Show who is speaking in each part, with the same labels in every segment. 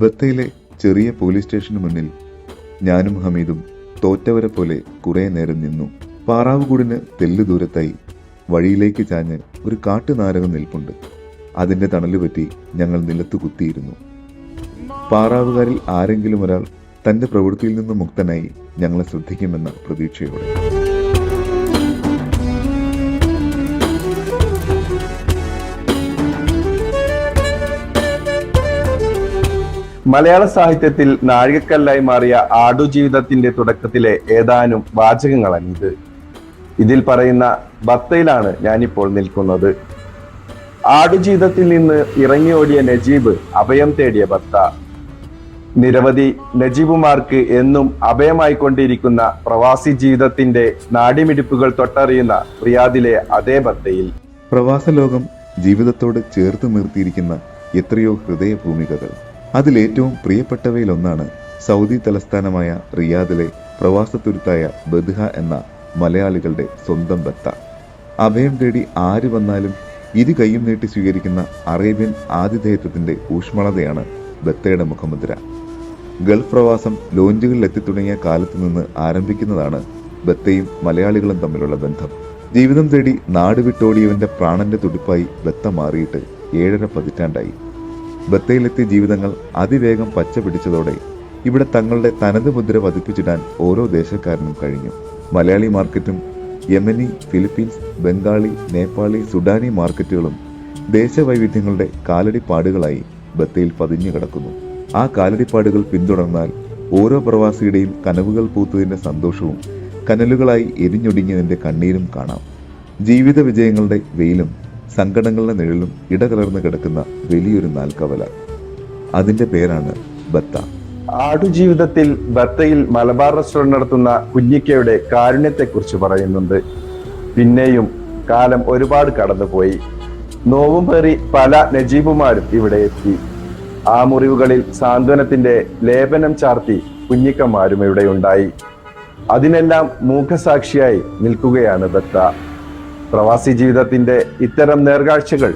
Speaker 1: ബത്തയിലെ ചെറിയ പോലീസ് സ്റ്റേഷന് മുന്നിൽ ഞാനും ഹമീദും തോറ്റവരെ പോലെ കുറേ നേരം നിന്നു. പാറാവുകൂടിന് തെല്ല് ദൂരത്തായി വഴിയിലേക്ക് ചാഞ്ഞ് ഒരു കാട്ടുനാരകം നിൽപ്പുണ്ട്. അതിന്റെ തണൽ പറ്റി ഞങ്ങൾ നിലത്ത് കുത്തിയിരുന്നു. പാറാവുകാരിൽ ആരെങ്കിലും ഒരാൾ തന്റെ പ്രവൃത്തിയിൽ നിന്ന് മുക്തനായി ഞങ്ങളെ ശ്രദ്ധിക്കുമെന്ന പ്രതീക്ഷയോടെ.
Speaker 2: മലയാള സാഹിത്യത്തിൽ നാഴികക്കല്ലായി മാറിയ ആടുജീവിതത്തിന്റെ തുടക്കത്തിലെ ഏതാനും വാചകങ്ങളാണിത് ഇതിൽ പറയുന്ന ബത്തയിലാണ് ഞാനിപ്പോൾ നിൽക്കുന്നത്. ആടുജീവിതത്തിൽ നിന്ന് ഇറങ്ങിയോടിയ നജീബ് അഭയം തേടിയ ബത്ത. നിരവധി നജീബുമാർക്ക് എന്നും അഭയമായിക്കൊണ്ടിരിക്കുന്ന പ്രവാസി ജീവിതത്തിന്റെ നാടിമിടിപ്പുകൾ തൊട്ടറിയുന്ന റിയാദിലെ അതേ ബത്തയിൽ.
Speaker 1: പ്രവാസ ലോകം ജീവിതത്തോട് ചേർത്ത് നിർത്തിയിരിക്കുന്ന എത്രയോ ഹൃദയഭൂമികകൾ. അതിലേറ്റവും പ്രിയപ്പെട്ടവയിലൊന്നാണ് സൗദി തലസ്ഥാനമായ റിയാദിലെ പ്രവാസത്തുരുത്തായ ബദ്ഹ എന്ന മലയാളികളുടെ സ്വന്തം ബത്ത. അഭയം തേടി ആര് വന്നാലും ഇരു കൈയും നീട്ടി സ്വീകരിക്കുന്ന അറേബ്യൻ ആതിഥേയത്വത്തിന്റെ ഊഷ്മളതയാണ് ബത്തയുടെ മുഖമുദ്ര. ഗൾഫ് പ്രവാസം ലോഞ്ചുകളിൽ എത്തിത്തുടങ്ങിയ കാലത്തു നിന്ന് ആരംഭിക്കുന്നതാണ് ബത്തയും മലയാളികളും തമ്മിലുള്ള ബന്ധം. ജീവിതം തേടി നാട് വിട്ടോടിയവന്റെ പ്രാണന്റെ തുടിപ്പായി ബത്ത മാറിയിട്ട് ഏഴര പതിറ്റാണ്ടായി. ബത്തയിലെത്തിയ ജീവിതങ്ങൾ അതിവേഗം പച്ച പിടിച്ചതോടെ ഇവിടെ തങ്ങളുടെ തനത് മുദ്ര പതിപ്പിച്ചിടാൻ ഓരോ ദേശക്കാരനും കഴിഞ്ഞു. മലയാളി മാർക്കറ്റും യമനി ഫിലിപ്പീൻസ് ബംഗാളി നേപ്പാളി സുഡാനി മാർക്കറ്റുകളും ദേശവൈവിധ്യങ്ങളുടെ കാലടിപ്പാടുകളായി ബത്തയിൽ പതിഞ്ഞു കിടക്കുന്നു. ആ കാലടിപ്പാടുകൾ പിന്തുടർന്നാൽ ഓരോ പ്രവാസിയുടെയും കനവുകൾ പൂത്തതിന്റെ സന്തോഷവും കനലുകളായി എരിഞ്ഞൊടുങ്ങിയതിന്റെ കണ്ണീരും കാണാം. ജീവിത വിജയങ്ങളുടെ വെയിലും സങ്കടങ്ങളുടെ നിഴലും ഇടകലർന്ന് കിടക്കുന്ന വലിയൊരു നാൽക്കവല. അതിന്റെ പേരാണ് ബത്ത.
Speaker 2: ആടുജീവിതത്തിൽ ബത്തയിൽ മലബാർ റെസ്റ്റോറന്റ് നടത്തുന്ന കുഞ്ഞിക്കയുടെ കാരുണ്യത്തെക്കുറിച്ച് പറയുന്നുണ്ട്. പിന്നെയും കാലം ഒരുപാട് കടന്നുപോയി. നോവും പേറി പല നജീബുമാരും ഇവിടെ എത്തി. ആ മുറിവുകളിൽ സാന്ത്വനത്തിന്റെ ലേപനം ചാർത്തി കുഞ്ഞിക്കന്മാരും ഇവിടെ ഉണ്ടായി. അതിനെല്ലാം മൂഖസാക്ഷിയായി നിൽക്കുകയാണ് ബത്ത. പ്രവാസി ജീവിതത്തിന്റെ ഇത്തരം നേർകാഴ്ചകൾ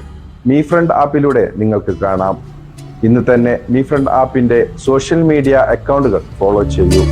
Speaker 2: മീ ഫ്രണ്ട് ആപ്പിലൂടെ നിങ്ങൾക്ക് കാണാം. ഇന്ന് തന്നെ മീ ഫ്രണ്ട് ആപ്പിന്റെ സോഷ്യൽ മീഡിയ അക്കൗണ്ടുകൾ ഫോളോ ചെയ്യൂ.